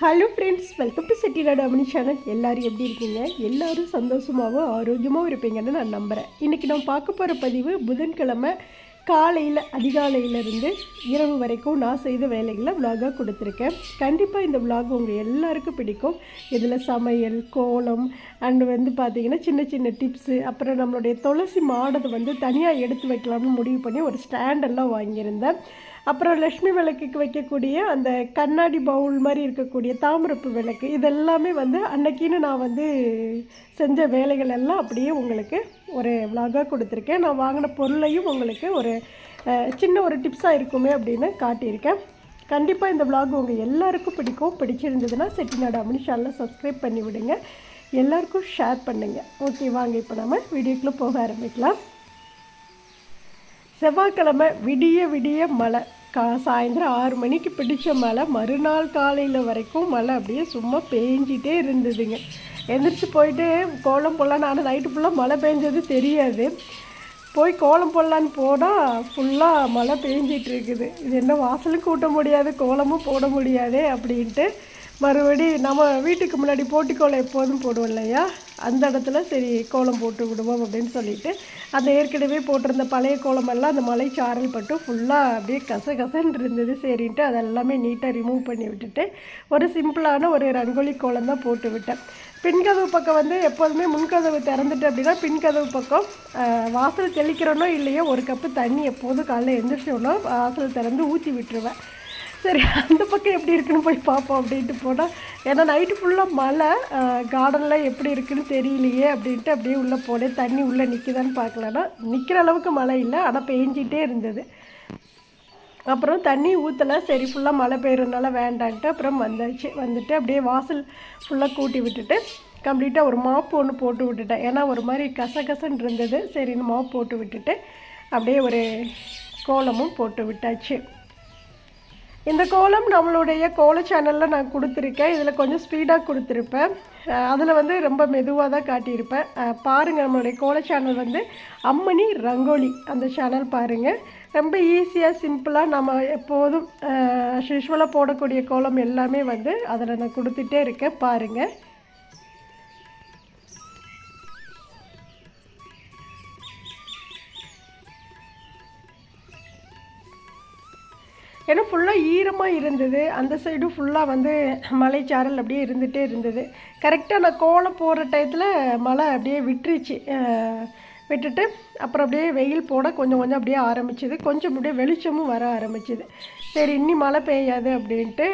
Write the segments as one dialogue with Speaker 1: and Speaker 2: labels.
Speaker 1: Hello friends welcome to Chettinad அமனி channel எல்லாரும் எப்படி இருக்கீங்க? எல்லோரும் சந்தோஷமாகவும் ஆரோக்கியமாகவும் இருப்பீங்கன்னு நான் நம்புகிறேன் இன்றைக்கி நான் பார்க்க போகிற பதிவு புதன்கிழமை காலையில் அதிகாலையிலேருந்து இரவு வரைக்கும் நான் செய்த வேலைகளை விலாகாக கொடுத்துருக்கேன். கண்டிப்பாக இந்த விலாக் உங்கள் எல்லாருக்கும் பிடிக்கும். இதில் சமையல் கோலம் அண்டு வந்து பார்த்திங்கன்னா சின்ன சின்ன டிப்ஸு அப்புறம் நம்மளுடைய துளசி மாடத்தை வந்து தனியாக எடுத்து வைக்கலாம்னு முடிவு பண்ணி ஒரு ஸ்டாண்டெல்லாம் வாங்கியிருந்தேன். அப்புறம் லக்ஷ்மி விளக்குக்கு வைக்கக்கூடிய அந்த கண்ணாடி பவுல் மாதிரி இருக்கக்கூடிய தாமிரப்பு விளக்கு இதெல்லாமே வந்து அன்னைக்கின்னு நான் வந்து செஞ்ச வேலைகள் எல்லாம் அப்படியே உங்களுக்கு ஒரு விலாகாக கொடுத்துருக்கேன். நான் வாங்கின பொருளையும் உங்களுக்கு ஒரு சின்ன ஒரு டிப்ஸாக இருக்குமே அப்படின்னு காட்டியிருக்கேன். கண்டிப்பாக இந்த விலாக் உங்கள் எல்லாருக்கும் பிடிக்கும். பிடிச்சிருந்ததுன்னா செட்டிநாடு அமினிஷாலில் சப்ஸ்கிரைப் பண்ணி விடுங்க எல்லாருக்கும் ஷேர் பண்ணுங்கள் ஓகே வாங்க இப்போ நம்ம வீடியோக்குள்ளே போக ஆரம்பிக்கலாம். செவ்வாய்க்கிழமை விடிய விடிய மழை. கா சாயந்தரம் ஆறு மணிக்கு பிடிச்ச மழை. மறுநாள் காலையில் வரைக்கும் மழை அப்படியே சும்மா பேஞ்சிட்டே இருந்ததுங்க. எந்திரிச்சு போயிட்டு கோலம் போடலான்னு ஆனால் நைட்டு ஃபுல்லாக மழை பெஞ்சது தெரியாது. போய் கோலம் போடலான்னு போனால் ஃபுல்லாக மழை பெஞ்சிட்டு இருக்குது. இது என்ன வாசலும் கூட்ட முடியாது கோலமும் போட முடியாது அப்படின்ட்டு மறுபடி நம்ம வீட்டுக்கு முன்னாடி போட்டிக்கோலம் எப்போதும் போடுவோம் இல்லையா? அந்த இடத்துல சரி கோலம் போட்டு விடுவோம் அப்படின்னு சொல்லிட்டு அந்த ஏற்கனவே போட்டிருந்த பழைய கோலமெல்லாம் அந்த மலை சாரல் பட்டு ஃபுல்லாக அப்படியே கச கசன்னு இருந்தது. சரின்ட்டு அதெல்லாமே நீட்டாக ரிமூவ் பண்ணி விட்டுட்டு ஒரு சிம்பிளான ஒரு ரங்கோலி கோலம் தான் போட்டு விட்டேன். பின்கதவு பக்கம் வந்து எப்போதுமே முன்கதவு திறந்துட்டு அப்படின்னா பின்கதவு பக்கம் வாசல் தெளிக்கிறோனோ இல்லையோ ஒரு கப்பு தண்ணி எப்போதும் காலைல எந்திரிச்சோன்னா வாசல் திறந்து ஊற்றி விட்டுருவேன். சரி அந்த பக்கம் எப்படி இருக்குன்னு போய் பார்ப்போம் அப்படின்ட்டு போனால் ஏன்னா நைட்டு ஃபுல்லாக மழை கார்டனில் எப்படி இருக்குன்னு தெரியலையே அப்படின்ட்டு அப்படியே உள்ளே போனேன். தண்ணி உள்ளே நிற்குதான்னு பார்க்கலன்னா நிற்கிற அளவுக்கு மழை இல்லை ஆனால் பெஞ்சிகிட்டே இருந்தது. அப்புறம் தண்ணி ஊற்றலை சரி ஃபுல்லாக மழை பெய்யறதுனால வேண்டான்ட்டு அப்புறம் வந்தாச்சு. வந்துட்டு அப்படியே வாசல் ஃபுல்லாக கூட்டி விட்டுட்டு கம்ப்ளீட்டாக ஒரு மாப்பு ஒன்று போட்டு விட்டுட்டேன். ஏன்னா ஒரு மாதிரி கசகசன்னு இருந்தது. சரின்னு மாப்பு போட்டு விட்டுட்டு அப்படியே ஒரு கோலமும் போட்டு விட்டாச்சு. இந்த கோலம் நம்மளுடைய கோல சேனலில் நான் கொடுத்துருக்கேன். இதில் கொஞ்சம் ஸ்பீடாக கொடுத்துருப்பேன். அதில் வந்து ரொம்ப மெதுவாக தான் காட்டியிருப்பேன். பாருங்கள் நம்மளுடைய கோல சேனல் வந்து அம்மணி ரங்கோலி அந்த சேனல் பாருங்கள் ரொம்ப ஈஸியாக சிம்பிளாக நம்ம எப்போதும் யூஸ்வலாக போடக்கூடிய கோலம் எல்லாமே வந்து அதில் நான் கொடுத்துட்டே இருக்கேன். பாருங்கள் ஏன்னா ஃபுல்லாக ஈரமாக இருந்தது. அந்த சைடும் ஃபுல்லாக வந்து மலைச்சாரல் அப்படியே இருந்துகிட்டே இருந்தது. கரெக்டாக நான் கோலம் போகிற டயத்தில் மழை அப்படியே விட்டுருச்சு. விட்டுட்டு அப்புறம் அப்படியே வெயில் போட கொஞ்சம் கொஞ்சம் அப்படியே ஆரம்பிச்சுது. கொஞ்சம் அப்படியே வெளிச்சமும் வர ஆரம்பிச்சுது. சரி இன்னி மழை பெய்யாது அப்படின்ட்டு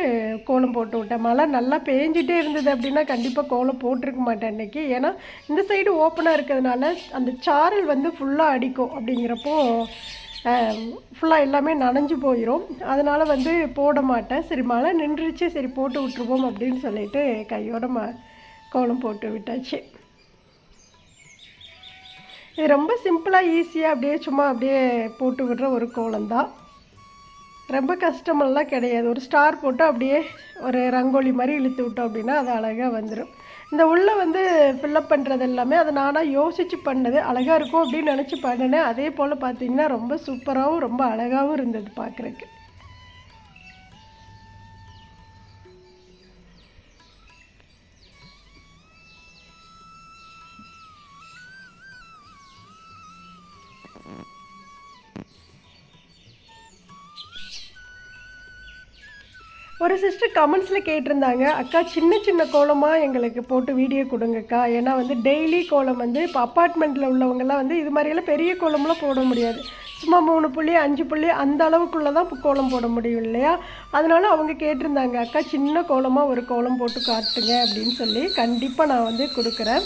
Speaker 1: கோலம் போட்டு விட்டேன். மழை நல்லா பெஞ்சிட்டே இருந்தது அப்படின்னா கண்டிப்பாக கோலம் போட்டிருக்க மாட்டேன் அன்றைக்கி ஏன்னா இந்த சைடு ஓப்பனாக இருக்கிறதுனால அந்த சாரல் வந்து ஃபுல்லாக அடிக்கும் அப்படிங்கிறப்போ ஃபுல்லாக எல்லாமே நனைஞ்சு போயிடும் அதனால் வந்து போட மாட்டேன். சரி மழை நின்றுச்சு சரி போட்டு விட்ருவோம் அப்படின்னு சொல்லிட்டு கையோட ம கோலம் போட்டு விட்டாச்சு. இது ரொம்ப சிம்பிளாக ஈஸியாக அப்படியே சும்மா அப்படியே போட்டு விடுற ஒரு கோலம் தான் ரொம்ப கஷ்டமெல்லாம் கிடையாது. ஒரு ஸ்டார் போட்டு அப்படியே ஒரு ரங்கோலி மாதிரி இழுத்து விட்டோம் அப்படின்னா அது அழகாக வந்துடும் இந்த உள்ளே வந்து ஃபில்லப் பண்ணுறது எல்லாமே அதை நானாக யோசித்து பண்ணது அழகாக இருக்கும் அப்படின்னு நினச்சி பண்ணினேன். அதே போல் பார்த்தீங்கன்னா ரொம்ப சூப்பராகவும் ரொம்ப அழகாகவும் இருந்தது பார்க்குறக்கு ஒரு சிஸ்டர் கமெண்ட்ஸில் கேட்டிருந்தாங்க அக்கா சின்ன சின்ன கோலமாக எங்களுக்கு போட்டு வீடியோ கொடுங்கக்கா. ஏன்னா வந்து டெய்லி கோலம் வந்து இப்போ அப்பார்ட்மெண்ட்டில் உள்ளவங்கெல்லாம் வந்து இது மாதிரியெல்லாம் பெரிய கோலம்லாம் போட முடியாது. சும்மா மூணு புள்ளி அஞ்சு புள்ளி அந்த அளவுக்குள்ளே தான் இப்போ கோலம் போட முடியும் இல்லையா? அதனால அவங்க கேட்டிருந்தாங்க அக்கா சின்ன கோலமாக ஒரு கோலம் போட்டு காட்டுங்க அப்படின்னு சொல்லி கண்டிப்பாக நான் வந்து கொடுக்குறேன்.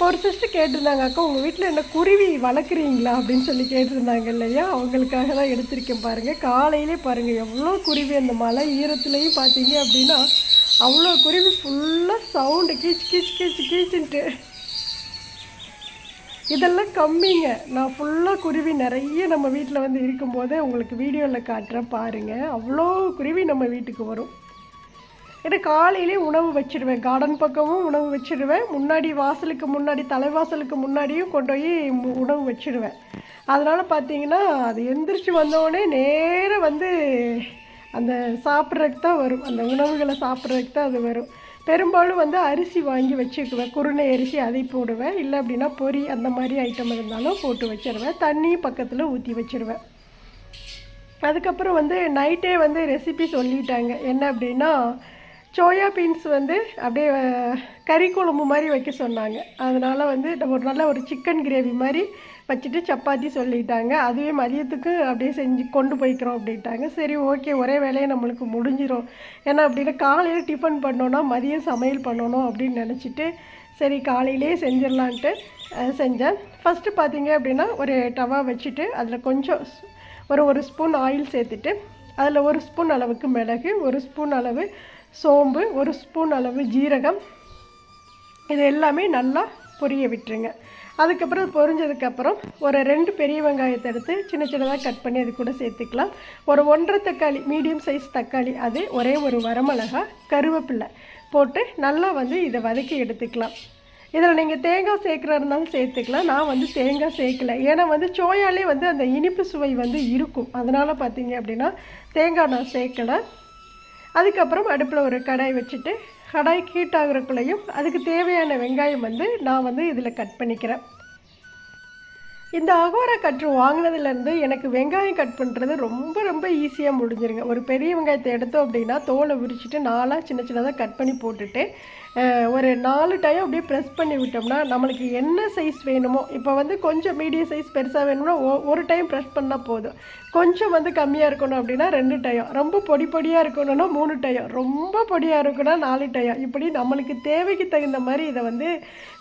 Speaker 1: இப்போ ஒரு சிஸ்டர் கேட்டிருந்தாங்க அக்கா உங்கள் வீட்டில் என்ன குருவி வளர்க்குறீங்களா? அப்படின்னு சொல்லி கேட்டிருந்தாங்க இல்லையா? அவங்களுக்காக தான் எடுத்திருக்கேன் பாருங்கள் காலையிலே பாருங்கள் எவ்வளோ குருவி அந்த மலை ஈரத்துலேயும் பார்த்தீங்க அப்படின்னா அவ்வளோ குருவி ஃபுல்லாக சவுண்டு கீச் கீச் கீச் கீச்சுன்ட்டு. இதெல்லாம் கம்மிங்க. நான் ஃபுல்லாக குருவி நிறைய நம்ம வீட்டில் வந்து இருக்கும்போது உங்களுக்கு வீடியோவில் காட்டுறேன் பாருங்கள் அவ்வளோ குருவி நம்ம வீட்டுக்கு வரும். ஏன்னா காலையிலே உணவு வச்சிருவேன். கார்டன் பக்கமும் உணவு வச்சிருவேன். முன்னாடி வாசலுக்கு முன்னாடி தலைவாசலுக்கு முன்னாடியும் கொண்டு போய் உணவு வச்சிடுவேன் அதனால் பார்த்தீங்கன்னா அது எந்திரிச்சு வந்தோடனே நேராக வந்து அந்த சாப்பிட்றதுக்கு தான் வரும். அந்த உணவுகளை சாப்பிட்றதுக்கு தான் அது வரும். பெரும்பாலும் வந்து அரிசி வாங்கி வச்சுக்குவேன். குருணை அரிசி அதை போடுவேன். இல்லை அப்படின்னா பொரி அந்த மாதிரி ஐட்டம் இருந்தாலும் போட்டு வச்சிருவேன். தண்ணியும் பக்கத்தில் ஊற்றி வச்சிருவேன். அதுக்கப்புறம் வந்து நைட்டே வந்து ரெசிபி சொல்லிட்டாங்க. என்ன அப்படின்னா சோயா பீன்ஸ் வந்து அப்படியே கறி குழம்பு மாதிரி வைக்க சொன்னாங்க. அதனால் வந்து நம்ம ஒரு நல்ல ஒரு சிக்கன் கிரேவி மாதிரி வச்சுட்டு சப்பாத்தி சொல்லிட்டாங்க. அதுவே மதியத்துக்கு அப்படியே செஞ்சு கொண்டு போய்க்கிறோம் அப்படின்ட்டாங்க. சரி ஓகே ஒரே வேலையை நம்மளுக்கு முடிஞ்சிடும் ஏன்னா அப்படின்னா காலையில் டிஃபன் பண்ணோன்னா மதியம் சமையல் பண்ணணும் அப்படின்னு நினச்சிட்டு சரி காலையிலே செஞ்சிடலான்ட்டு செஞ்சேன். ஃபஸ்ட்டு பார்த்தீங்க அப்படின்னா ஒரு டவா வச்சுட்டு அதில் கொஞ்சம் ஒரு ஒரு ஸ்பூன் ஆயில் சேர்த்துட்டு அதில் ஒரு ஸ்பூன் அளவுக்கு மிளகு ஒரு ஸ்பூன் அளவு சோம்பு ஒரு ஸ்பூன் அளவு ஜீரகம். இது எல்லாமே நல்லா பொரிய விட்டுருங்க. அதுக்கப்புறம் பொரிஞ்சதுக்கப்புறம் ஒரு ரெண்டு பெரிய வெங்காயத்தை எடுத்து சின்ன சின்னதாக கட் பண்ணி அது கூட சேர்த்துக்கலாம். ஒரு ஒன்றரை தக்காளி மீடியம் சைஸ் தக்காளி அது ஒரே ஒரு வரமிளகா கருவேப்பில்லை போட்டு நல்லா வந்து இதை வதக்கி எடுத்துக்கலாம். இதில் நீங்கள் தேங்காய் சேர்க்குறா இருந்தாலும் சேர்த்துக்கலாம். நான் வந்து தேங்காய் சேர்க்கல. ஏன்னா வந்து சோயாலே வந்து அந்த இனிப்பு சுவை வந்து இருக்கும். அதனால் பார்த்தீங்க அப்படின்னா தேங்காய் நான் சேர்க்கலை. அதுக்கப்புறம் அடுப்பில் ஒரு கடாய் வச்சுட்டு கடாய் ஹீட் ஆகுறக்குள்ளேயும் அதுக்கு தேவையான வெங்காயம் வந்து நான் வந்து இதில் கட் பண்ணிக்கிறேன். இந்த அகோரா கற்று வாங்கினதுலேருந்து எனக்கு வெங்காயம் கட் பண்ணுறது ரொம்ப ரொம்ப ஈஸியாக முடிஞ்சிருங்க. ஒரு பெரிய வெங்காயத்தை எடுத்தோம் அப்படின்னா தோலை விரிச்சிட்டு நாலாக சின்ன சின்னதாக கட் பண்ணி போட்டுட்டு ஒரு நாலு டைம் அப்படியே ப்ரெஸ் பண்ணி விட்டோம்னா நம்மளுக்கு என்ன சைஸ் வேணுமோ இப்போ வந்து கொஞ்சம் மீடியம் சைஸ் பெருசாக வேணும்னா ஒரு டைம் ப்ரெஸ் பண்ணால் போதும். கொஞ்சம் வந்து கம்மியாக இருக்கணும் அப்படின்னா ரெண்டு டயம் ரொம்ப பொடி பொடியாக இருக்கணும்னா மூணு டயம் ரொம்ப பொடியாக இருக்குன்னா நாலு டயம் இப்படி நம்மளுக்கு தேவைக்கு தகுந்த மாதிரி இதை வந்து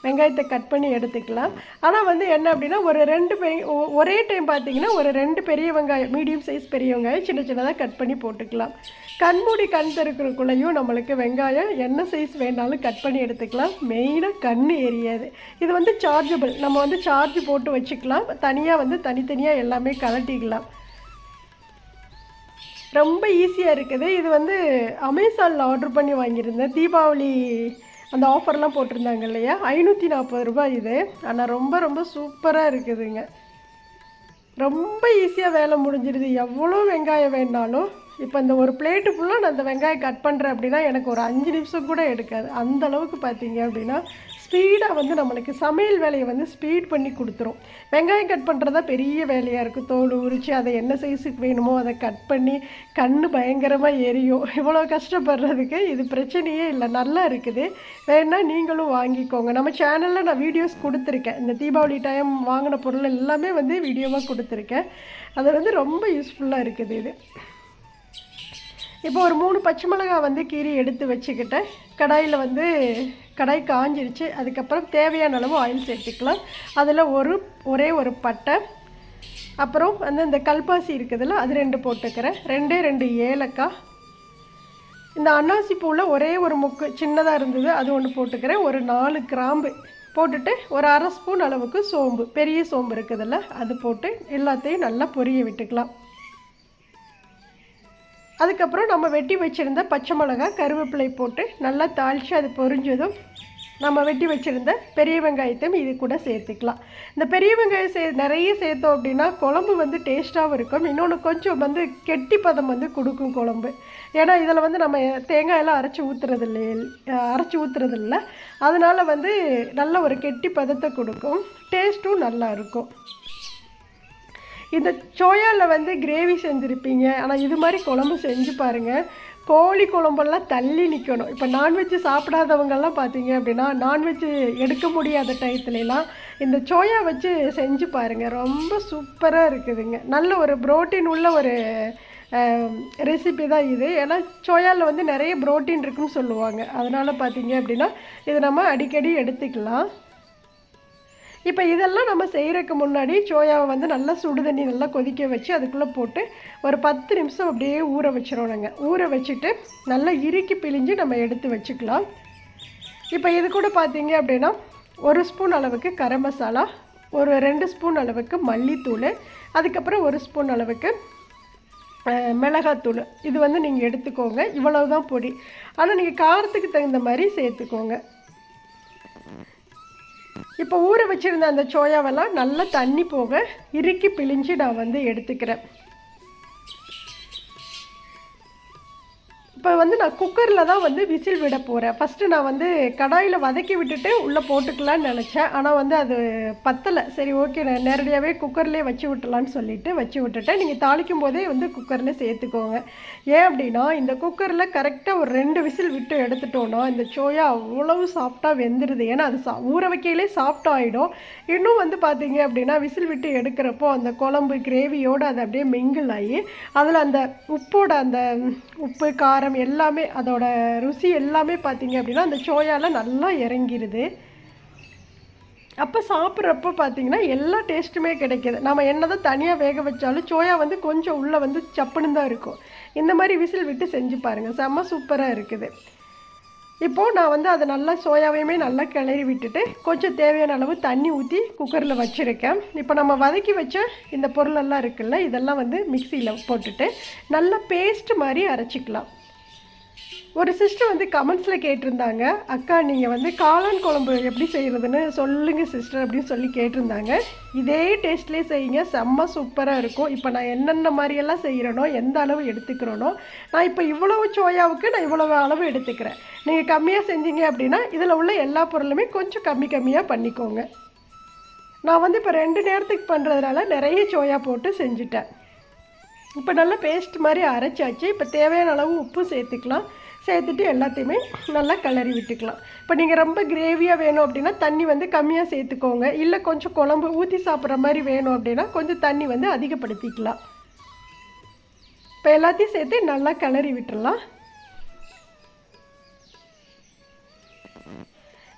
Speaker 1: வெங்காயத்தை கட் பண்ணி எடுத்துக்கலாம். ஆனால் வந்து என்ன அப்படின்னா ஒரு ரெண்டு ஒ- ஒரே டைம் பார்த்தீங்கன்னா ஒரு ரெண்டு பெரிய வெங்காயம் மீடியம் சைஸ் பெரிய வெங்காயம் சின்ன சின்னதாக கட் பண்ணி போட்டுக்கலாம். கண்மூடி கண் திறக்கிறக்குள்ளேயும் நம்மளுக்கு வெங்காயம் என்ன சைஸ் வேணாலும் கட் பண்ணி எடுத்துக்கலாம். மெயினாக கண் எரியாது இது வந்து சார்ஜபிள் நம்ம வந்து சார்ஜ் போட்டு வச்சுக்கலாம். தனியாக வந்து தனித்தனியாக எல்லாமே கலட்டிக்கலாம் ரொம்ப ஈஸியாக இருக்குது. இது வந்து அமேசானில் ஆர்டர் பண்ணி வாங்கியிருந்தேன். தீபாவளி அந்த ஆஃபர்லாம் போட்டிருந்தாங்க இல்லையா? ஐநூற்றி நாற்பது ரூபாய் இது. ஆனால் ரொம்ப ரொம்ப சூப்பராக இருக்குதுங்க. ரொம்ப ஈஸியாக வேலை முடிஞ்சிருது. எவ்வளோ வெங்காயம் வேணாலும் இப்போ இந்த ஒரு பிளேட்டு ஃபுல்லாக நான் இந்த வெங்காயம் கட் பண்ணுறேன் அப்படின்னா எனக்கு ஒரு அஞ்சு நிமிஷம் கூட எடுக்காது. அந்த அளவுக்கு பார்த்தீங்க அப்படின்னா ஸ்பீடாக வந்து நம்மளுக்கு சமையல் வேலையை வந்து ஸ்பீட் பண்ணி கொடுத்துரும். வெங்காயம் கட் பண்ணுறதா பெரிய வேலையாக இருக்கும். தோல் உரித்து அதை என்ன சைஸுக்கு வேணுமோ அதை கட் பண்ணி கண் பயங்கரமாக எரியும். இவ்வளோ கஷ்டப்படுறதுக்கு இது பிரச்சனையே இல்லை. நல்லா இருக்குது. வேணால் நீங்களும் வாங்கிக்கோங்க. நம்ம சேனலில் நான் வீடியோஸ் கொடுத்துருக்கேன். இந்த தீபாவளி டைம் வாங்கின பொருள் எல்லாமே வந்து வீடியோவாக கொடுத்துருக்கேன். அது வந்து ரொம்ப யூஸ்ஃபுல்லாக இருக்குது இது. இப்போ ஒரு மூணு பச்சை மிளகாய் வந்து கீறி எடுத்து வச்சுக்கிட்டேன். கடாயில் வந்து கடாய் காஞ்சிருச்சு. அதுக்கப்புறம் தேவையான அளவு ஆயில் சேர்த்துக்கலாம். அதில் ஒரு ஒரே ஒரு பட்டை. அப்புறம் வந்து இந்த கல்பாசி இருக்குதுல்ல அது ரெண்டு போட்டுக்கிறேன். ரெண்டே ரெண்டு ஏலக்காய். இந்த அன்னாசி பூவில் ஒரே ஒரு முக்கு சின்னதாக இருந்தது அது ஒன்று போட்டுக்கிறேன். ஒரு நாலு கிராம்பு போட்டுட்டு ஒரு அரை ஸ்பூன் அளவுக்கு சோம்பு பெரிய சோம்பு இருக்குதுல்ல அது போட்டு எல்லாத்தையும் நல்லா பொரிய விட்டுக்கலாம். அதுக்கப்புறம் நம்ம வெட்டி வச்சுருந்த பச்சை மிளகாய் கருவேப்பிலை போட்டு நல்லா தாளித்து அது பொரிஞ்சதும் நம்ம வெட்டி வச்சுருந்த பெரிய வெங்காயத்தையும் இது கூட சேர்த்துக்கலாம். இந்த பெரிய வெங்காயம் சே நிறைய சேர்த்தோம் அப்படின்னா குழம்பு வந்து டேஸ்ட்டாகவும் இருக்கும். இன்னொன்று கொஞ்சம் வந்து கெட்டி பதம் வந்து கொடுக்கும் குழம்பு. ஏன்னா இதில் வந்து நம்ம தேங்காயெல்லாம் அரைச்சி ஊற்றுறது இல்லை அரைச்சி ஊற்றுறது இல்லை. அதனால் வந்து நல்ல ஒரு கெட்டி பதத்தை கொடுக்கும். டேஸ்ட்டும் நல்லா இருக்கும். இந்த சோயாவில் வந்து கிரேவி செஞ்சுருப்பீங்க. ஆனால் இது மாதிரி குழம்பு செஞ்சு பாருங்கள் கோழி குழம்பெல்லாம் தள்ளி நிற்கணும் இப்போ நான்வெஜ்ஜு சாப்பிடாதவங்கெல்லாம் பார்த்தீங்க அப்படின்னா நான்வெஜ்ஜு எடுக்க முடியாத டயத்துலலாம் இந்த சோயா வச்சு செஞ்சு பாருங்கள் ரொம்ப சூப்பராக இருக்குதுங்க. நல்ல ஒரு புரோட்டீன் உள்ள ஒரு ரெசிபி தான் இது. ஏன்னா சோயாவில் வந்து நிறைய புரோட்டீன் இருக்குன்னு சொல்லுவாங்க. அதனால் பார்த்தீங்க அப்படின்னா இது நம்ம அடிக்கடி எடுத்துக்கலாம். இப்போ இதெல்லாம் நம்ம செய்கிறதுக்கு முன்னாடி சோயாவை வந்து நல்லா சுடு தண்ணி நல்லா கொதிக்க வச்சு அதுக்குள்ளே போட்டு ஒரு பத்து நிமிஷம் அப்படியே ஊற வச்சிடணுங்க ஊற வச்சுட்டு நல்லா இறுக்கி பிழிஞ்சு நம்ம எடுத்து வச்சுக்கலாம். இப்போ இது கூட பார்த்தீங்க அப்படின்னா ஒரு ஸ்பூன் அளவுக்கு கரம் மசாலா ஒரு ரெண்டு ஸ்பூன் அளவுக்கு மல்லித்தூள் அதுக்கப்புறம் ஒரு ஸ்பூன் அளவுக்கு மிளகாத்தூள். இது வந்து நீங்கள் எடுத்துக்கோங்க. இவ்வளவு தான் பொடி. ஆனால் நீங்கள் காரத்துக்கு தகுந்த மாதிரி சேர்த்துக்கோங்க. இப்போ ஊற வச்சுருந்த அந்த சோயாவெல்லாம் நல்லா தண்ணி போக இறுக்கி பிழிஞ்சு நான் வந்து எடுத்துக்கிறேன். இப்போ வந்து நான் குக்கரில் தான் வந்து விசில் விட போகிறேன் ஃபஸ்ட்டு நான் வந்து கடாயில் வதக்கி விட்டுட்டு உள்ளே போட்டுக்கலான்னு நினச்சேன். ஆனால் வந்து அது பத்தலை. சரி ஓகே நான் நேரடியாகவே குக்கர்லேயே வச்சு விட்டலான்னு சொல்லிட்டு வச்சு விட்டுட்டேன். நீங்கள் தாளிக்கும் போதே வந்து குக்கரில் சேர்த்துக்கோங்க. ஏன் அப்படின்னா இந்த குக்கரில் கரெக்டாக ஒரு ரெண்டு விசில் விட்டு எடுத்துட்டோன்னா இந்த சோயா அவ்வளவு சாஃப்டாக வெந்துடுது ஏன்னா அது சா ஊற வைக்கையிலே சாஃப்ட் ஆகிடும் இன்னும் வந்து பார்த்தீங்க அப்படின்னா விசில் விட்டு எடுக்கிறப்போ அந்த குழம்பு கிரேவியோடு அது அப்படியே மிங்கிள் ஆகி அதில் அந்த உப்போட அந்த உப்பு காரம் எல்லாமே அதோட ருசி எல்லாமே பார்த்தீங்க அப்படின்னா அந்த சோயாவில் நல்லா இறங்கிடுது அப்போ சாப்பிட்றப்போ பார்த்தீங்கன்னா எல்லா டேஸ்ட்டுமே கிடைக்கிது. நம்ம என்னதான் தனியாக வேக வச்சாலும் சோயா வந்து கொஞ்சம் உள்ளே வந்து சப்புன்னு தான் இருக்கும். இந்த மாதிரி விசில் விட்டு செஞ்சு பாருங்கள் செம்ம சூப்பராக இருக்குது. இப்போது நான் வந்து அதை நல்லா சோயாவையுமே நல்லா கிளறி விட்டுட்டு கொஞ்சம் தேவையான அளவு தண்ணி ஊற்றி குக்கரில் வச்சுருக்கேன். இப்போ நம்ம வதக்கி வச்ச இந்த பொருளெல்லாம் இருக்குல்ல இதெல்லாம் வந்து மிக்சியில் போட்டுட்டு நல்லா பேஸ்ட் மாதிரி அரைச்சிக்கலாம். ஒரு சிஸ்டர் வந்து கமெண்ட்ஸில் கேட்டிருந்தாங்க. அக்கா நீங்கள் வந்து காளான் குழம்பு எப்படி செய்கிறதுன்னு சொல்லுங்கள் சிஸ்டர் அப்படின்னு சொல்லி கேட்டிருந்தாங்க. இதே டேஸ்ட்லேயே செய்யுங்க. செம்ம சூப்பராக இருக்கும். இப்போ நான் என்னென்ன மாதிரியெல்லாம் செய்கிறேனோ எந்த அளவு எடுத்துக்கிறேனோ நான் இப்போ இவ்வளவு சோயாவுக்கு நான் இவ்வளவு அளவு எடுத்துக்கிறேன். நீங்கள் கம்மியாக செஞ்சீங்க அப்படின்னா இதில் உள்ள எல்லா பொருளுமே கொஞ்சம் கம்மி கம்மியாக பண்ணிக்கோங்க. நான் வந்து இப்போ ரெண்டு நேரத்துக்கு பண்ணுறதுனால நிறைய சோயா போட்டு செஞ்சுட்டேன். இப்போ நல்லா பேஸ்ட் மாதிரி அரைச்சாச்சு. இப்போ தேவையான அளவு உப்பு சேர்த்துக்கலாம். சேர்த்துட்டு எல்லாத்தையுமே நல்லா கிளறி விட்டுக்கலாம். இப்போ நீங்கள் ரொம்ப கிரேவியாக வேணும் அப்படின்னா தண்ணி வந்து கம்மியாக சேர்த்துக்கோங்க. இல்லை கொஞ்சம் குழம்பு ஊற்றி சாப்பிட்ற மாதிரி வேணும் அப்படின்னா கொஞ்சம் தண்ணி வந்து அதிகப்படுத்திக்கலாம். இப்போ எல்லாத்தையும் சேர்த்து நல்லா கிளறி விட்டுடலாம்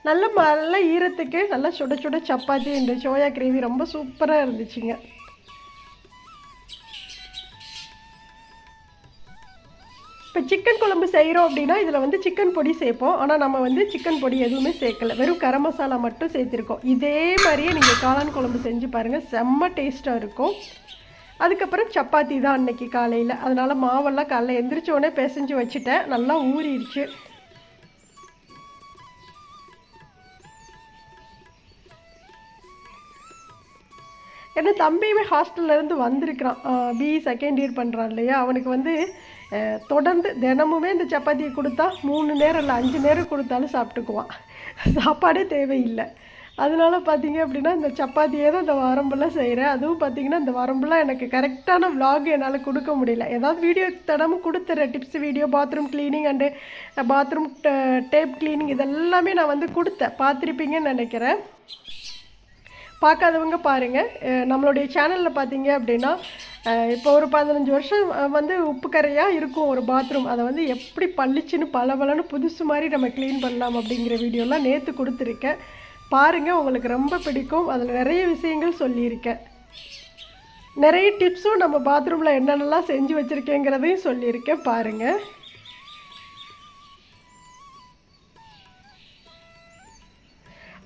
Speaker 1: நல்ல நல்ல ஈரத்துக்கு நல்லா சுட சுட சப்பாத்தி இந்த சோயா கிரேவி ரொம்ப சூப்பராக இருந்துச்சுங்க. இப்போ சிக்கன் குழம்பு செய்கிறோம் அப்படின்னா இதில் வந்து சிக்கன் பொடி சேர்ப்போம். ஆனால் நம்ம வந்து சிக்கன் பொடி எதுவுமே சேர்க்கல. வெறும் கரம் மசாலா மட்டும் சேர்த்துருக்கோம். இதே மாதிரியே நீங்கள் காளான் குழம்பு செஞ்சு பாருங்கள் செம்ம டேஸ்ட்டாக இருக்கும். அதுக்கப்புறம் சப்பாத்தி தான் அன்னைக்கு காலையில். அதனால் மாவெல்லாம் காலைல எந்திரிச்ச உடனே பிசைஞ்சு வச்சுட்டேன். நல்லா ஊறிடுச்சு. ஏன்னா தம்பியுமே ஹாஸ்டல்லேருந்து வந்திருக்கிறான். பிஇ செகண்ட் இயர் பண்ணுறான் இல்லையா? அவனுக்கு வந்து தொடர்ந்து தினமுமே இந்த சப்பாத்தியை கொடுத்தா மூணு நேரம் இல்லை அஞ்சு நேரம் கொடுத்தாலும் சாப்பிட்டுக்குவான். சாப்பாடே தேவையில்லை. அதனால பார்த்தீங்க அப்படின்னா இந்த சப்பாத்தியே தான் இந்த வாரம்பெல்லாம் செய்கிறேன் அதுவும் பார்த்தீங்கன்னா இந்த வாரம்பெல்லாம் எனக்கு கரெக்டான விலாக் என்னால் கொடுக்க முடியல. ஏதாவது வீடியோ தடமும் கொடுத்துறேன் tips video bathroom cleaning and bathroom tap cleaning இதெல்லாமே நான் வந்து கொடுத்தேன். பார்த்துருப்பீங்கன்னு நினைக்கிறேன். பார்க்காதவங்க பாருங்கள் நம்மளுடைய சேனலில் பார்த்தீங்க அப்படின்னா இப்போ ஒரு பதினஞ்சு வருஷம் வந்து உப்பு கரையாக இருக்கும் ஒரு பாத்ரூம் அதை வந்து எப்படி பளிச்சுன்னு பளபளன்னு புதுசு மாதிரி நம்ம க்ளீன் பண்ணலாம் அப்படிங்கிற வீடியோலாம் நேற்று கொடுத்துருக்கேன். பாருங்கள் உங்களுக்கு ரொம்ப பிடிக்கும். அதில் நிறைய விஷயங்கள் சொல்லியிருக்கேன். நிறைய டிப்ஸும் நம்ம பாத்ரூமில் என்னென்னலாம் செஞ்சு வச்சுருக்கேங்கிறதையும் சொல்லியிருக்கேன். பாருங்கள்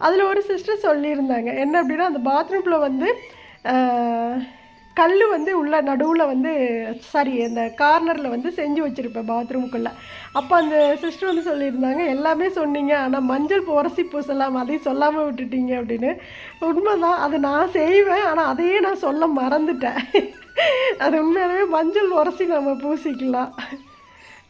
Speaker 1: அதில் ஒரு சிஸ்டர் சொல்லியிருந்தாங்க. என்ன அப்படின்னா அந்த பாத்ரூமில் வந்து கல் வந்து உள்ள நடுவில் வந்து சாரி அந்த கார்னரில் வந்து செஞ்சு வச்சுருப்பேன் பாத்ரூமுக்குள்ளே அப்போ அந்த சிஸ்டர் வந்து சொல்லியிருந்தாங்க எல்லாமே சொன்னீங்க ஆனால் மஞ்சள் உரசி பூசலாம் அதையும் சொல்லாமல் விட்டுட்டீங்க அப்படின்னு. உண்மைதான் அதை நான் செய்வேன் ஆனால் அதையே நான் சொல்ல மறந்துட்டேன். அது உண்மையாகவே மஞ்சள் உரசி நம்ம பூசிக்கலாம்.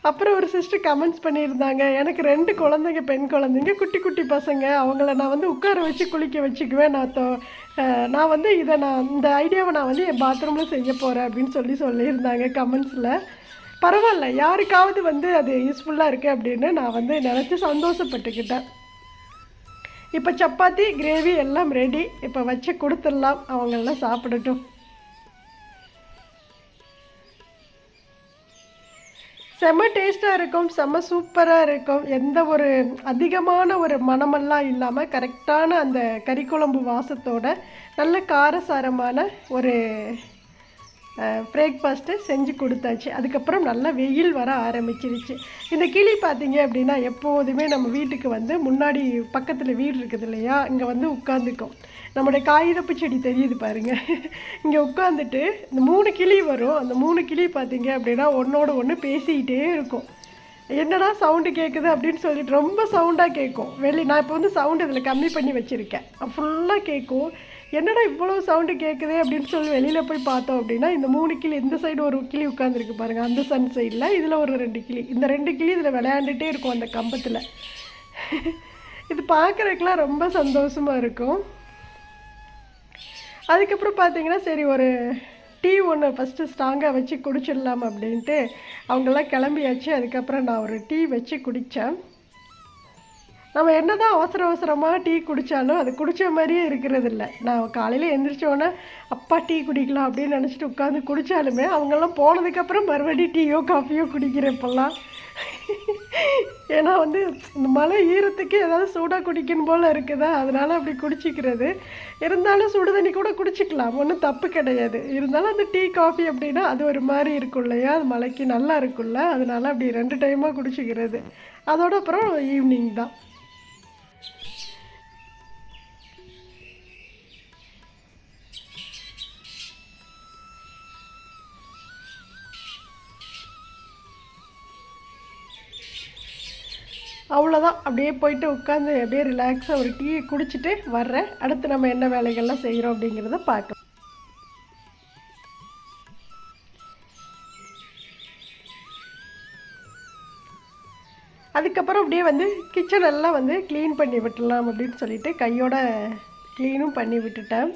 Speaker 1: அப்புறம் ஒரு சிஸ்டர் கமெண்ட்ஸ் பண்ணியிருந்தாங்க. எனக்கு ரெண்டு குழந்தைங்க பெண் குழந்தைங்க குட்டி குட்டி பசங்க. அவங்கள நான் வந்து உட்கார வச்சு குளிக்க வச்சுக்குவேன். நான் தோ நான் வந்து இதை நான் இந்த ஐடியாவை நான் வந்து என் பாத்ரூமில் செய்ய போகிறேன் அப்படின்னு சொல்லி சொல்லியிருந்தாங்க கமெண்ட்ஸில் பரவாயில்ல. யாருக்காவது வந்து அது யூஸ்ஃபுல்லாக இருக்குது அப்படின்னு நான் வந்து நினச்சி சந்தோஷப்பட்டுக்கிட்டேன். இப்போ சப்பாத்தி கிரேவி எல்லாம் ரெடி இப்போ வச்சு கொடுத்துடலாம். அவங்களெல்லாம் சாப்பிடட்டும். செம்ம டேஸ்ட்டாக இருக்கும் செம்ம சூப்பராக இருக்கும். எந்த ஒரு அதிகமான ஒரு மனமெல்லாம் இல்லாமல் கரெக்டான அந்த கறிக்குழம்பு வாசத்தோட நல்ல காரசாரமான ஒரு பிரேக்ஃபாஸ்ட்டு செஞ்சு கொடுத்தாச்சு. அதுக்கப்புறம் நல்லா வெயில் வர ஆரம்பிச்சிருச்சு. இந்த கிளி பார்த்தீங்க அப்படின்னா எப்போதுமே நம்ம வீட்டுக்கு வந்து முன்னாடி பக்கத்தில் வீடு இருக்குது இல்லையா? இங்கே வந்து உட்காந்துக்கும். நம்மளுடைய காகிதப்பு செடி தெரியுது பாருங்க. இங்கே உட்காந்துட்டு இந்த மூணு கிளி வரும். அந்த மூணு கிளி பார்த்தீங்க அப்படின்னா ஒன்றோட ஒன்று பேசிக்கிட்டே இருக்கும். என்னடா சவுண்டு கேட்குது அப்படின்னு சொல்லிட்டு ரொம்ப சவுண்டாக கேட்கும் வெளி நான் இப்போ வந்து சவுண்டு இதில் கம்மி பண்ணி வச்சுருக்கேன். ஃபுல்லாக கேட்கும் என்னடா இவ்வளோ சவுண்டு கேட்குது அப்படின்னு சொல்லி வெளியில் போய் பார்த்தோம் அப்படின்னா இந்த மூணு கிளி இந்த சைடு ஒரு கிளி உட்காந்துருக்கு பாருங்கள் அந்த சன் சைடில் இதில் ஒரு ரெண்டு கிளி. இந்த ரெண்டு கிளி இதில் விளையாண்டுட்டே இருக்கும் அந்த கம்பத்தில். இது பார்க்குறதுக்கெலாம் ரொம்ப சந்தோஷமாக இருக்கும். அதுக்கப்புறம் பார்த்தீங்கன்னா சரி ஒரு டீ ஒன்று ஃபஸ்ட்டு ஸ்ட்ராங்காக வச்சு குடிச்சிடலாம் அப்படின்ட்டு அவங்கெல்லாம் கிளம்பியாச்சு. அதுக்கப்புறம் நான் ஒரு டீ வச்சு குடித்தேன் நம்ம என்ன தான் அவசர அவசரமாக டீ குடித்தாலும் அது குடித்த மாதிரியே இருக்கிறது இல்லை. நான் காலையில் எழுந்திரிச்சோன்னே அப்பா டீ குடிக்கலாம் அப்படின்னு நினச்சிட்டு உட்காந்து குடித்தாலுமே அவங்கெல்லாம் போனதுக்கப்புறம் மறுபடியும் டீயோ காஃபியோ குடிக்கிறப்பெல்லாம் ஏன்னா வந்து இந்த மழை ஈரத்துக்கு ஏதாவது சூடாக குடிக்கணும் போல் இருக்குதா? அதனால் அப்படி குடிச்சிக்கிறது. இருந்தாலும் சுடு தண்ணி கூட குடிச்சிக்கலாம். ஒன்றும் தப்பு கிடையாது. இருந்தாலும் அந்த டீ காஃபி அப்படின்னா அது ஒரு மாதிரி இருக்கும் இல்லையா? அது மழைக்கு நல்லா இருக்கும்ல அதனால அப்படி ரெண்டு டைமாக குடிச்சிக்கிறது. அதோட அப்புறம் ஈவினிங் தான். அவ்வளோதான் அப்படியே போயிட்டு உட்காந்து அப்படியே ரிலாக்ஸாக ஒரு டீ குடிச்சிட்டு வர்றேன். அடுத்து நம்ம என்ன வேலைகள்லாம் செய்கிறோம் அப்படிங்கிறத பார்க்கலாம். அதுக்கப்புறம் அப்படியே வந்து கிச்சன் எல்லாம் வந்து க்ளீன் பண்ணி விட்டுடலாம் அப்படின்னு சொல்லிட்டு கையோட க்ளீனும் பண்ணி விட்டுட்டேன்.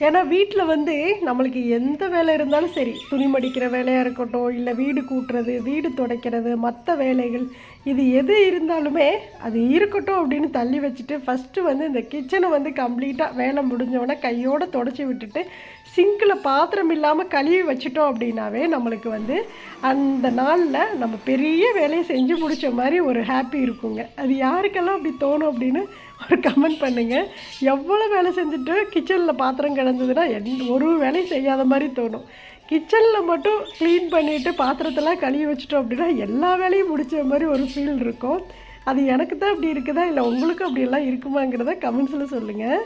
Speaker 1: ஏன்னா வீட்டில் வந்து நம்மளுக்கு எந்த வேலை இருந்தாலும் சரி துணி மடிக்கிற வேலையாக இருக்கட்டும் இல்லை வீடு கூட்டுறது வீடு துடைக்கிறது மற்ற வேலைகள் இது எது இருந்தாலுமே அது இருக்கட்டும் அப்படின்னு தள்ளி வச்சுட்டு ஃபஸ்ட்டு வந்து இந்த கிச்சனை வந்து கம்ப்ளீட்டாக வேலை முடிஞ்சவொடனே கையோடு தொடச்சி விட்டுட்டு சிங்கில் பாத்திரம் இல்லாமல் கழுவி வச்சிட்டோம் அப்படின்னாவே நம்மளுக்கு வந்து அந்த நாளில் நம்ம பெரிய வேலையை செஞ்சு முடித்த மாதிரி ஒரு ஹாப்பி இருக்குங்க. அது யாருக்கெல்லாம் அப்படி தோணும் அப்படின்னு ஒரு கமெண்ட் பண்ணுங்கள் எவ்வளோ வேலை செஞ்சுட்டு கிச்சனில் பாத்திரம் கிடந்ததுன்னா என் ஒரு வேலையும் செய்யாத மாதிரி தோணும். கிச்சனில் மட்டும் க்ளீன் பண்ணிவிட்டு பாத்திரத்தெல்லாம் கழுவி வச்சிட்டோம் அப்படின்னா எல்லா வேலையும் முடிச்ச மாதிரி ஒரு ஃபீல் இருக்கும். அது எனக்கு தான் அப்படி இருக்குதா? இல்லை உங்களுக்கும் அப்படியெல்லாம் இருக்குமாங்கிறத கமெண்ட்ஸில் சொல்லுங்கள்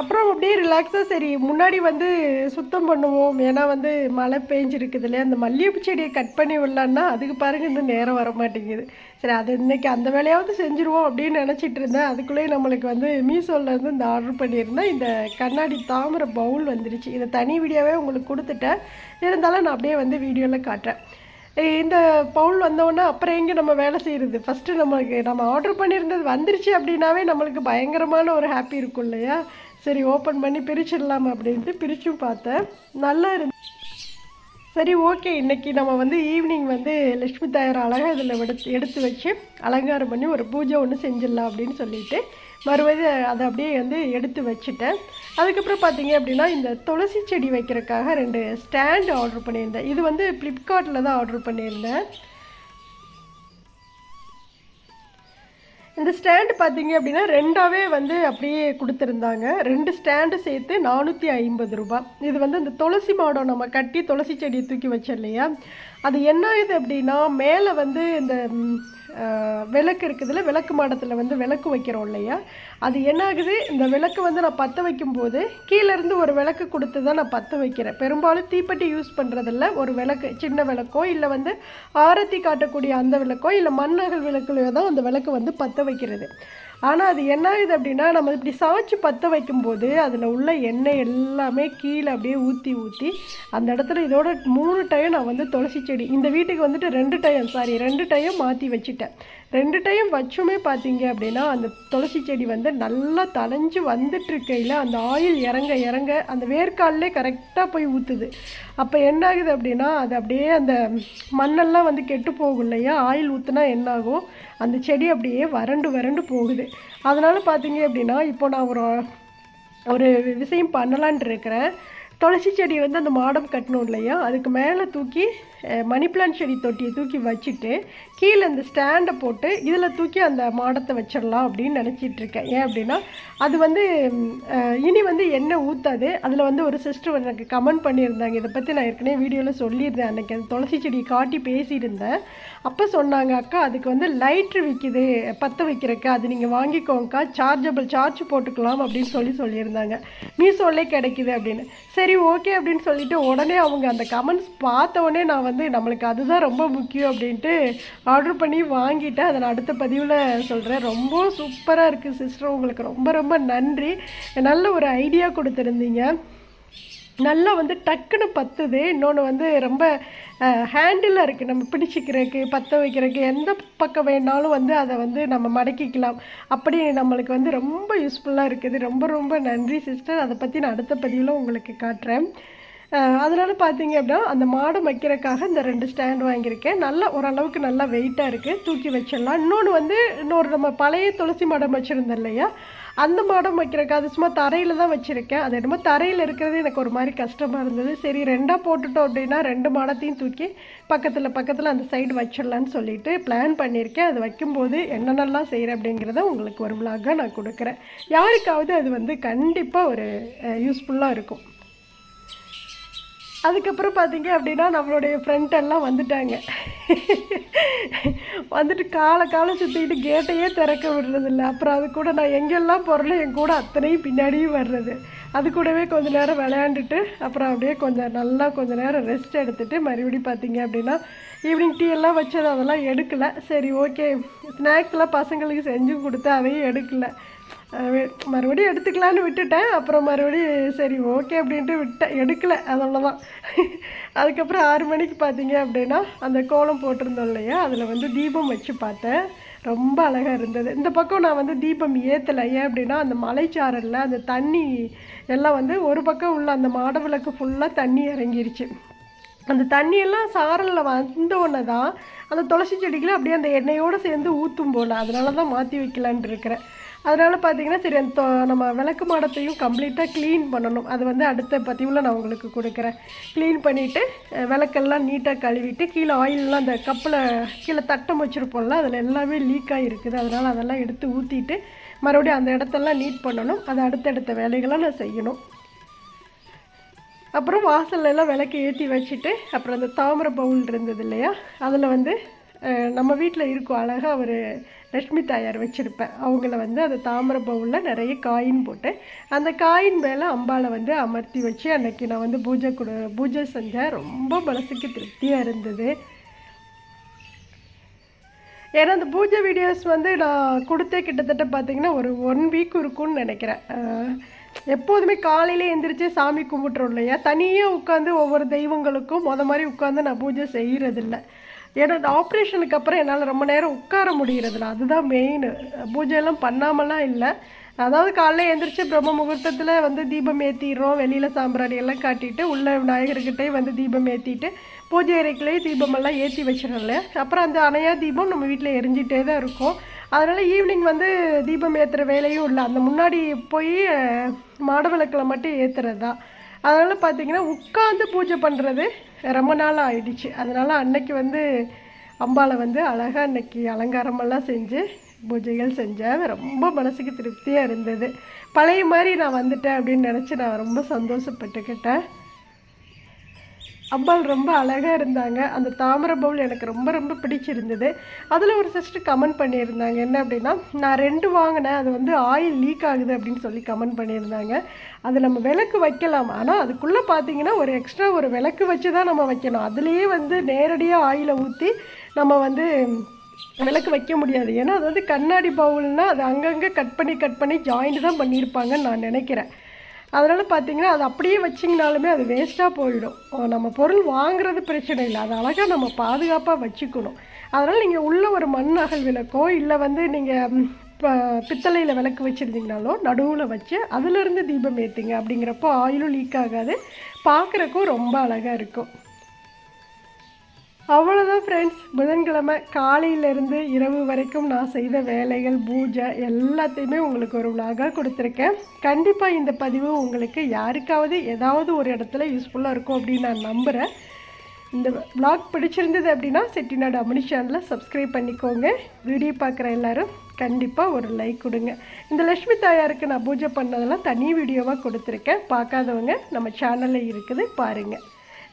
Speaker 1: அப்புறம் அப்படியே ரிலாக்ஸாக சரி முன்னாடி வந்து சுத்தம் பண்ணுவோம். ஏன்னா வந்து மழை பெஞ்சிருக்குது இல்லையா? அந்த மல்லிகைப்பூ செடியை கட் பண்ணி விடலான்னா அதுக்கு பாருங்கள் இன்னும் நேரம் வர மாட்டேங்குது சரி அது இன்றைக்கி அந்த வேலையாவது செஞ்சுருவோம் அப்படின்னு நினச்சிட்டு இருந்தேன். அதுக்குள்ளேயே நம்மளுக்கு வந்து மீசோலேருந்து இந்த ஆர்டர் பண்ணியிருந்தேன். இந்த கண்ணாடி தாமரை பவுல் வந்துருச்சு. இதை தனி வீடியோவே உங்களுக்கு கொடுத்துட்டேன். இருந்தாலும் நான் அப்படியே வந்து வீடியோவில் காட்டுறேன். இந்த பவுல் வந்தோடனே அப்புறம் எங்கே நம்ம வேலை செய்கிறது ஃபஸ்ட்டு நம்மளுக்கு நம்ம ஆர்டர் பண்ணியிருந்தது வந்துருச்சு அப்படின்னாவே நம்மளுக்கு பயங்கரமான ஒரு ஹாப்பி இருக்கும் இல்லையா? சரி ஓப்பன் பண்ணி பிரிச்சிடலாம் அப்படின்ட்டு பிரிச்சும் பார்த்தேன். நல்லா இருந்து சரி ஓகே இன்றைக்கி நம்ம வந்து ஈவினிங் வந்து லக்ஷ்மி தாயார் அழகாக இதில் எடுத்து எடுத்து வச்சு அலங்காரம் பண்ணி ஒரு பூஜை ஒன்று செஞ்சிடலாம் அப்படின்னு சொல்லிட்டு மறுபடியும் அதை அப்படியே வந்து எடுத்து வச்சுட்டேன். அதுக்கப்புறம் பார்த்தீங்க அப்படின்னா இந்த துளசி செடி வைக்கிறதுக்காக ரெண்டு ஸ்டாண்ட் ஆர்டர் பண்ணியிருந்தேன். இது வந்து ஃப்ளிப்கார்ட்டில் தான் ஆர்டர் பண்ணியிருந்தேன். இந்த ஸ்டாண்டு பார்த்தீங்க அப்படின்னா ரெண்டாவே வந்து அப்படியே கொடுத்துருந்தாங்க. ரெண்டு ஸ்டாண்டு சேர்த்து நானூற்றி ஐம்பது ரூபா. இது வந்து இந்த துளசி மாடம் நம்ம கட்டி துளசி செடியை தூக்கி வச்சோம் இல்லையா? அது என்ன ஆகுது அப்படின்னா மேலே வந்து இந்த விளக்கு இருக்குதுல்ல விளக்கு மாடத்தில் வந்து விளக்கு வைக்கிறோம் இல்லையா? அது என்ன ஆகுது இந்த விளக்கு வந்து நான் பற்ற வைக்கும்போது கீழேருந்து ஒரு விளக்கு கொடுத்து தான் நான் பற்ற வைக்கிறேன். பெரும்பாலும் தீப்பெட்டி யூஸ் பண்ணுறதில்ல ஒரு விளக்கு சின்ன விளக்கோ இல்லை வந்து ஆரத்தி காட்டக்கூடிய அந்த விளக்கோ இல்லை மண்ணகல் விளக்குலையோ தான் அந்த விளக்கு வந்து பற்ற வைக்கிறது. ஆனால் அது என்ன ஆகுது அப்படின்னா நம்ம இப்படி சாய்ச்சி பற்ற வைக்கும்போது அதில் உள்ள எண்ணெய் எல்லாமே கீழே அப்படியே ஊற்றி ஊற்றி அந்த இடத்துல இதோட மூணு டைம் நான் வந்து துளசி செடி இந்த வீட்டுக்கு வந்துட்டு ரெண்டு டைம் சாரி ரெண்டு டைம் மாற்றி வச்சுட்டேன். ரெண்டு டைம் வச்சுமே பார்த்தீங்க அப்படின்னா அந்த துளசி செடி வந்து நல்லா தலைஞ்சு வந்துட்டுருக்கையில் அந்த ஆயில் இறங்க இறங்க அந்த வேர்க்காலே கரெக்டாக போய் ஊற்றுது அப்போ என்ன ஆகுது அப்படின்னா அது அப்படியே அந்த மண்ணெல்லாம் வந்து கெட்டு போகும் இல்லையா? ஆயில் ஊற்றுனா என்னாகும்? அந்த செடி அப்படியே வறண்டு வறண்டு போகுது. அதனால் பார்த்தீங்க அப்படின்னா இப்போ நான் ஒரு ஒரு விஷயம் பண்ணலான்ட்டு இருக்கிறேன். துளசி செடி வந்து அந்த மாடம் கட்டணும் இல்லையா? அதுக்கு மேலே தூக்கி மணி பிளான்ட் செடி தொட்டியை தூக்கி வச்சுட்டு கீழே இந்த ஸ்டாண்டை போட்டு இதில் தூக்கி அந்த மாடத்தை வச்சிடலாம் அப்படின்னு நினச்சிட்ருக்கேன் ஏன் அப்படின்னா அது வந்து இனி வந்து எண்ணெய் ஊற்றாது அதில் வந்து ஒரு சிஸ்டர் எனக்கு கமெண்ட் பண்ணியிருந்தாங்க. இதை பற்றி நான் ஏற்கனவே வீடியோவில் சொல்லியிருந்தேன். அன்றைக்கி அந்த துளசி செடியை காட்டி பேசியிருந்தேன். அப்போ சொன்னாங்க அக்கா அதுக்கு வந்து லைட்ரு விற்கிது பற்ற வைக்கிறக்கு அது நீங்கள் வாங்கிக்கோங்கக்கா. சார்ஜபிள் சார்ஜ் போட்டுக்கலாம் அப்படின்னு சொல்லி சொல்லியிருந்தாங்க. மீசோலே கிடைக்கிது அப்படின்னு. சரி ஓகே அப்படின்னு சொல்லிட்டு உடனே அவங்க அந்த கமெண்ட்ஸ் பார்த்த உடனே நான் வந்து வந்து நம்மளுக்கு அதுதான் ரொம்ப முக்கியம் அப்படின்ட்டு ஆர்டர் பண்ணி வாங்கிட்டேன். அதை நான் அடுத்த பதிவில் சொல்கிறேன் ரொம்ப சூப்பராக இருக்குது சிஸ்டர் உங்களுக்கு ரொம்ப ரொம்ப நன்றி. நல்ல ஒரு ஐடியா கொடுத்துருந்தீங்க. நல்லா வந்து டக்குன்னு பத்துது. இன்னொன்று வந்து ரொம்ப ஹேண்டிலாக இருக்குது நம்ம பிடிச்சிக்கிறதுக்கு பற்ற வைக்கிறதுக்கு எந்த பக்கம் வேணாலும் வந்து அதை வந்து நம்ம மடக்கிக்கலாம். அப்படி நம்மளுக்கு வந்து ரொம்ப யூஸ்ஃபுல்லாக இருக்குது. ரொம்ப ரொம்ப நன்றி சிஸ்டர் அதை பற்றி நான் அடுத்த பதிவில் உங்களுக்கு காட்டுறேன். அதனால் பார்த்தீங்க அப்படின்னா அந்த மாடு வைக்கிறதுக்காக இந்த ரெண்டு ஸ்டாண்ட் வாங்கியிருக்கேன். நல்லா ஓரளவுக்கு நல்லா வெயிட்டாக இருக்குது தூக்கி வச்சிடலாம். இன்னொன்று வந்து இன்னொரு நம்ம பழைய துளசி மாடம் வச்சுருந்தோம் இல்லையா? அந்த மாடம் வைக்கிறக்கு அது சும்மா தரையில் தான் வச்சுருக்கேன். அது என்னமோ தரையில் இருக்கிறது எனக்கு ஒரு மாதிரி கஷ்டமாக இருந்தது. சரி ரெண்டாக போட்டுட்டோம் அப்படின்னா ரெண்டு மாடத்தையும் தூக்கி பக்கத்தில் பக்கத்தில் அந்த சைடு வச்சிடலான்னு சொல்லிட்டு பிளான் பண்ணியிருக்கேன். அது வைக்கும்போது என்னென்னலாம் செய்கிறேன் அப்படிங்கிறத உங்களுக்கு ஒரு விலாகாக நான் கொடுக்குறேன். யாருக்காவது அது வந்து கண்டிப்பாக ஒரு யூஸ்ஃபுல்லாக இருக்கும். அதுக்கப்புறம் பார்த்தீங்க அப்படின்னா நம்மளுடைய ஃப்ரெண்ட் எல்லாம் வந்துட்டாங்க. வந்துட்டு காலை காலை சுற்றிக்கிட்டு கேட்டையே திறக்க விடுறதில்ல. அப்புறம் அது கூட நான் எங்கெல்லாம் போகிறேன் என் கூட அத்தனையும் பின்னாடியும் வர்றது. அது கூடவே கொஞ்ச நேரம் விளையாண்டுட்டு அப்புறம் அப்படியே கொஞ்சம் நல்லா கொஞ்சம் நேரம் ரெஸ்ட் எடுத்துகிட்டு மறுபடியும் பார்த்தீங்க அப்படின்னா ஈவினிங் டீ எல்லாம் வச்சது அதெல்லாம் எடுக்கலை. சரி ஓகே ஸ்நாக்ஸ்லாம் பசங்களுக்கு செஞ்சு கொடுத்து அதையும் எடுக்கலை. மறுபடியும் எடுத்துக்கலான்னு விட்டுட்டேன். அப்புறம் மறுபடியும் சரி ஓகே அப்படின்ட்டு விட்டேன். எடுக்கலை அதெல்லாம் அதுக்கப்புறம் ஆறு மணிக்கு பார்த்தீங்க அப்படின்னா அந்த கோலம் போட்டிருந்தோம் இல்லையா? அதில் வந்து தீபம் வச்சு பார்த்தேன். ரொம்ப அழகாக இருந்தது. இந்த பக்கம் நான் வந்து தீபம் ஏற்றலை ஏன் அப்படின்னா அந்த மலைச்சாரலில் அந்த தண்ணி எல்லாம் வந்து ஒரு பக்கம் உள்ள அந்த மாட விளக்கு ஃபுல்லாக தண்ணி இறங்கிருச்சு. அந்த தண்ணியெல்லாம் சாரலில் வந்தோடனே தான் அந்த துளசி செடிகளை அப்படியே அந்த எண்ணெயோடு சேர்ந்து ஊற்றும் போல். அதனால தான் மாற்றி வைக்கலான் இருக்கிறேன். அதனால் பார்த்தீங்கன்னா சரி அந்த நம்ம விளக்கு மாடத்தையும் கம்ப்ளீட்டாக க்ளீன் பண்ணணும். அது வந்து அடுத்த பதிவில் நான் உங்களுக்கு கொடுக்குறேன். க்ளீன் பண்ணிவிட்டு விளக்கெல்லாம் நீட்டாக கழுவிட்டு கீழே ஆயிலெலாம் அந்த கப்பில் கீழே தட்டம் வச்சுருப்போம்ல அதில் எல்லாமே லீக் ஆகிருக்குது அதனால் அதெல்லாம் எடுத்து ஊற்றிட்டு மறுபடியும் அந்த இடத்தெல்லாம் நீட் பண்ணணும். அது அடுத்தடுத்த வேலைகளாக நான் செய்யணும். அப்புறம் வாசல்லாம் விளக்கு ஏற்றி வச்சுட்டு அப்புறம் அந்த தாமரை பவுல் இருந்தது இல்லையா? அதில் வந்து நம்ம வீட்டில் இருக்கும் அழகாக ஒரு லக்ஷ்மி தாயார் வச்சுருப்பேன். அவங்கள வந்து அந்த தாமரை பவுலில் நிறைய காயின் போட்டு அந்த காயின் மேலே அம்பாவை வந்து அமர்த்தி வச்சு அன்றைக்கி நான் வந்து பூஜை கொடு பூஜை செஞ்சேன் ரொம்ப மனசுக்கு திருப்தியாக இருந்தது. ஏன்னா அந்த பூஜை வீடியோஸ் வந்து நான் கொடுத்தே கிட்டத்தட்ட பார்த்திங்கன்னா ஒரு ஒன் வீக் இருக்கும்னு நினைக்கிறேன். எப்போதுமே காலையில் எந்திரிச்சு சாமி கும்பிட்றோம் இல்லையா? தனியாக உட்காந்து ஒவ்வொரு தெய்வங்களுக்கும் மொதல் மாதிரி உட்காந்து நான் பூஜை செய்கிறதில்ல ஏன்னா இந்த ஆப்ரேஷனுக்கு அப்புறம் என்னால் ரொம்ப நேரம் உட்கார முடிகிறதில்ல அதுதான் மெயின் பூஜையெல்லாம் பண்ணாமலாம் இல்லை. அதாவது காலைல எழுந்திரிச்சு பிரம்ம முகூர்த்தத்தில் வந்து தீபம் ஏற்றிடுறோம் வெளியில் சாம்பிராணி எல்லாம் காட்டிட்டு உள்ள விநாயகர்கிட்டே வந்து தீபம் ஏற்றிட்டு பூஜை அறைக்குள்ளேயே தீபமெல்லாம் ஏற்றி வச்சிடல அப்புறம் அந்த அணையா தீபம் நம்ம வீட்டில் எரிஞ்சிட்டே தான் இருக்கும். அதனால் ஈவினிங் வந்து தீபம் ஏற்றுற வேலையும் இல்லை. அந்த முன்னாடி போய் மாட விளக்கில் மட்டும் ஏற்றுறது தான் அதனால் பார்த்திங்கன்னா உட்காந்து பூஜை பண்ணுறது ரொம்ப நாள் ஆயிடுச்சு. அதனால் அன்னைக்கு வந்து அம்பாவை வந்து அழகாக அன்னைக்கு அலங்காரமெல்லாம் செஞ்சு பூஜைகள் செஞ்சேன். ரொம்ப மனசுக்கு திருப்தியாக இருந்தது. பழைய மாதிரி நான் வந்துட்டேன் அப்படின்னு நினச்சி நான் ரொம்ப சந்தோஷப்பட்டுக்கிட்டேன். அம்பாள் ரொம்ப அழகாக இருந்தாங்க. அந்த தாமரை பவுல் எனக்கு ரொம்ப ரொம்ப பிடிச்சிருந்தது. அதில் ஒரு சிஸ்டர் கமெண்ட் பண்ணியிருந்தாங்க. என்ன அப்படின்னா நான் ரெண்டு வாங்கினேன். அது வந்து ஆயில் லீக் ஆகுது அப்படின்னு சொல்லி கமெண்ட் பண்ணியிருந்தாங்க. அது நம்ம விளக்கு வைக்கலாம். ஆனால் அதுக்குள்ளே பார்த்தீங்கன்னா ஒரு எக்ஸ்ட்ரா ஒரு விளக்கு வச்சு தான் நம்ம வைக்கணும். அதுலேயே வந்து நேரடியாக ஆயிலை ஊற்றி நம்ம வந்து விளக்கு வைக்க முடியாது. ஏன்னா அது வந்து கண்ணாடி பவுல்னால் அது அங்கங்கே கட் பண்ணி கட் பண்ணி ஜாயிண்ட் தான் பண்ணியிருப்பாங்கன்னு நான் நினைக்கிறேன். அதனால் பார்த்தீங்கன்னா அது அப்படியே வச்சிங்கனாலுமே அது வேஸ்ட்டாக போயிடும். நம்ம பொருள் வாங்குறது பிரச்சனை இல்லை. அது அழகாக நம்ம பாதுகாப்பாக வச்சுக்கணும். அதனால் நீங்கள் உள்ள ஒரு மண் அகல் விளக்கோ இல்லை வந்து நீங்கள் இப்போ பித்தளையில் விளக்கு வச்சுருந்தீங்கனாலோ நடுவில் வச்சு அதிலிருந்து தீபம் ஏற்றுங்க அப்படிங்கிறப்போ ஆயிலும் லீக் ஆகாது. பார்க்குறக்கும் ரொம்ப அழகாக இருக்கும். அவ்வளோதான் ஃப்ரெண்ட்ஸ் புதன்கிழமை காலையிலேருந்து இரவு வரைக்கும் நான் செய்த வேலைகள் பூஜை எல்லாத்தையுமே உங்களுக்கு ஒரு விலாகாக கொடுத்துருக்கேன். கண்டிப்பாக இந்த பதிவு உங்களுக்கு யாருக்காவது ஏதாவது ஒரு இடத்துல யூஸ்ஃபுல்லாக இருக்கும் அப்படின்னு நான் நம்புகிறேன் இந்த விளாக் பிடிச்சிருந்தது அப்படின்னா செட்டிநாடு அமனி சேனலில் சப்ஸ்கிரைப் பண்ணிக்கோங்க. வீடியோ பார்க்குற எல்லோரும் கண்டிப்பாக ஒரு லைக் கொடுங்க. இந்த லக்ஷ்மி தாயாருக்கு நான் பூஜை பண்ணதெல்லாம் தனி வீடியோவாக கொடுத்துருக்கேன். பார்க்காதவங்க நம்ம சேனலில் இருக்குது பாருங்கள்